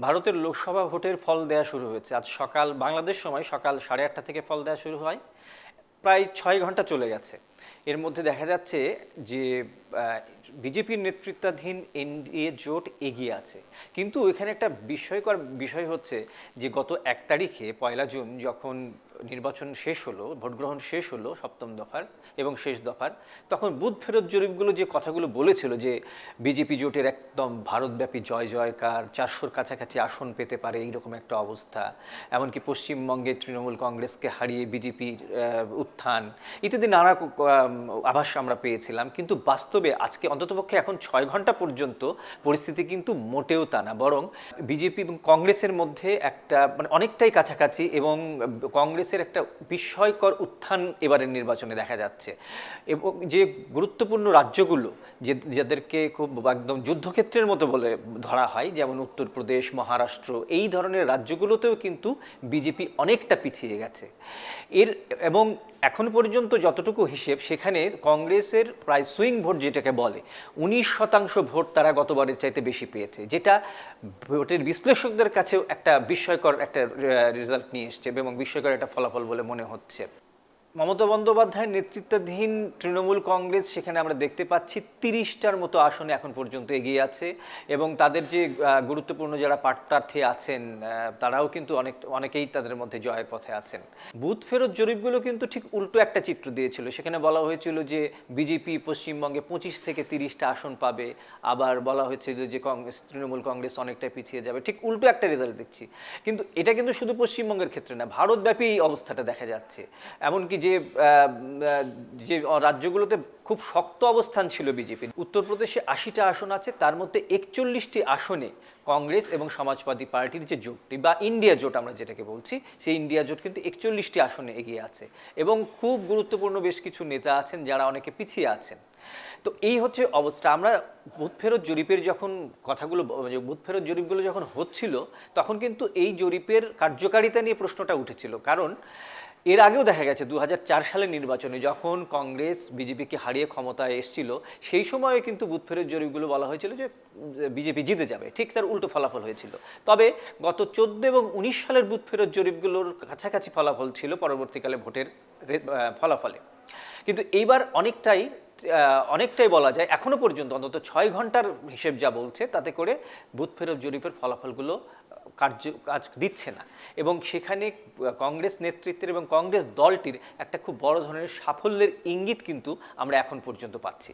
ভারতের লোকসভা ভোটের ফল দেয়া শুরু হয়েছে। আজ সকাল, বাংলাদেশ সময় সকাল সাড়ে আটটা থেকে ফল দেয়া শুরু হয়। প্রায় ছয় ঘণ্টা চলে গেছে। এর মধ্যে দেখা যাচ্ছে যে বিজেপির নেতৃত্বাধীন এনডিএ জোট এগিয়ে আছে। কিন্তু এখানে একটা বিস্ময়কর বিষয় হচ্ছে যে, গত এক তারিখে পয়লা জুন যখন নির্বাচন শেষ হলো, ভোটগ্রহণ শেষ হলো সপ্তম দফার এবং শেষ দফার, তখন বুথ ফেরত জরিপগুলো যে কথাগুলো বলেছিল যে, বিজেপি জোটের একদম ভারতব্যাপী জয় জয়কার, চারশোর কাছাকাছি আসন পেতে পারে, এইরকম একটা অবস্থা, এমনকি পশ্চিমবঙ্গে তৃণমূল কংগ্রেসকে হারিয়ে বিজেপির উত্থান, ইত্যাদি নানা আভাস আমরা পেয়েছিলাম। কিন্তু বাস্তবে আজকে অন্ততপক্ষে এখন ছয় ঘণ্টা পর্যন্ত পরিস্থিতি কিন্তু মোটেও তা না। বরং বিজেপি এবং কংগ্রেসের মধ্যে একটা মানে অনেকটাই কাছাকাছি এবং কংগ্রেসের একটা বিস্ময়কর উত্থান এবারের নির্বাচনে দেখা যাচ্ছে। এবং যে গুরুত্বপূর্ণ রাজ্যগুলো যে যাদেরকে খুব একদম যুদ্ধক্ষেত্রের মতো বলে ধরা হয়, যেমন উত্তরপ্রদেশ, মহারাষ্ট্র, এই ধরনের রাজ্যগুলোতেও কিন্তু বিজেপি অনেকটা পিছিয়ে গেছে। এর এবং এখন পর্যন্ত যতটুকু হিসেব সেখানে কংগ্রেসের প্রায় সুইং ভোট যেটাকে বলে, উনিশ শতাংশ ভোট তারা গতবারের চাইতে বেশি পেয়েছে, যেটা ভোটের বিশ্লেষকদের কাছেও একটা বিস্ময়কর একটা রেজাল্ট নিয়ে এসছে এবং বিস্ময়কর একটা ফলাফল বলে মনে হচ্ছে। মমতা বন্দ্যোপাধ্যায়ের নেতৃত্বাধীন তৃণমূল কংগ্রেস, সেখানে আমরা দেখতে পাচ্ছি তিরিশটার মতো আসনে এখন পর্যন্ত এগিয়ে আছে এবং তাদের যে গুরুত্বপূর্ণ যারা প্রার্থী আছেন তারাও কিন্তু অনেক, অনেকেই তাদের মধ্যে জয়ের পথে আছেন। বুথ ফেরত জরিপগুলো কিন্তু ঠিক উল্টো একটা চিত্র দিয়েছিল। সেখানে বলা হয়েছিল যে, বিজেপি পশ্চিমবঙ্গে পঁচিশ থেকে তিরিশটা আসন পাবে। আবার বলা হয়েছিল যে, কংগ্রেস, তৃণমূল কংগ্রেস অনেকটাই পিছিয়ে যাবে। ঠিক উল্টো একটা রেজাল্ট দেখছি। কিন্তু এটা কিন্তু শুধু পশ্চিমবঙ্গের ক্ষেত্রে না, ভারতব্যাপী এই অবস্থাটা দেখা যাচ্ছে। এমনকি যে যে রাজ্যগুলোতে খুব শক্ত অবস্থান ছিল বিজেপির, উত্তরপ্রদেশে আশিটা আসন আছে, তার মধ্যে একচল্লিশটি আসনে কংগ্রেস এবং সমাজবাদী পার্টির যে জোটটি বা ইন্ডিয়া জোট আমরা যেটাকে বলছি, সেই ইন্ডিয়া জোট কিন্তু একচল্লিশটি আসনে এগিয়ে আছে এবং খুব গুরুত্বপূর্ণ বেশ কিছু নেতা আছেন যারা অনেকে পিছিয়ে আছেন। তো এই হচ্ছে অবস্থা। আমরা বুথ ফেরত জরিপের যখন কথাগুলো ব- বুথ ফেরত জরিপগুলো যখন হচ্ছিল, তখন কিন্তু এই জরিপের কার্যকারিতা নিয়ে প্রশ্নটা উঠেছিল। কারণ এর আগেও দেখা গেছে দু হাজার চার সালের নির্বাচনে যখন কংগ্রেস বিজেপিকে হারিয়ে ক্ষমতায় এসেছিল, সেই সময়ে কিন্তু বুথ ফেরত জরিপগুলো বলা হয়েছিল যে বিজেপি জিতে যাবে। ঠিক তার উল্টো ফলাফল হয়েছিল। তবে গত চোদ্দ এবং উনিশ সালের বুথ ফেরত জরিপগুলোর কাছাকাছি ফলাফল ছিল পরবর্তীকালে ভোটের ফলাফলে। কিন্তু এইবার অনেকটাই অনেকটাই বলা যায় এখনও পর্যন্ত, অন্তত ছয় ঘণ্টার হিসেব যা বলছে, তাতে করে বুথ ফেরত জরিপের ফলাফলগুলো কার্য, কাজ দিচ্ছে না। এবং সেখানে কংগ্রেস নেতৃত্বের এবং কংগ্রেস দলটির একটা খুব বড় ধরনের সাফল্যের ইঙ্গিত কিন্তু আমরা এখন পর্যন্ত পাচ্ছি।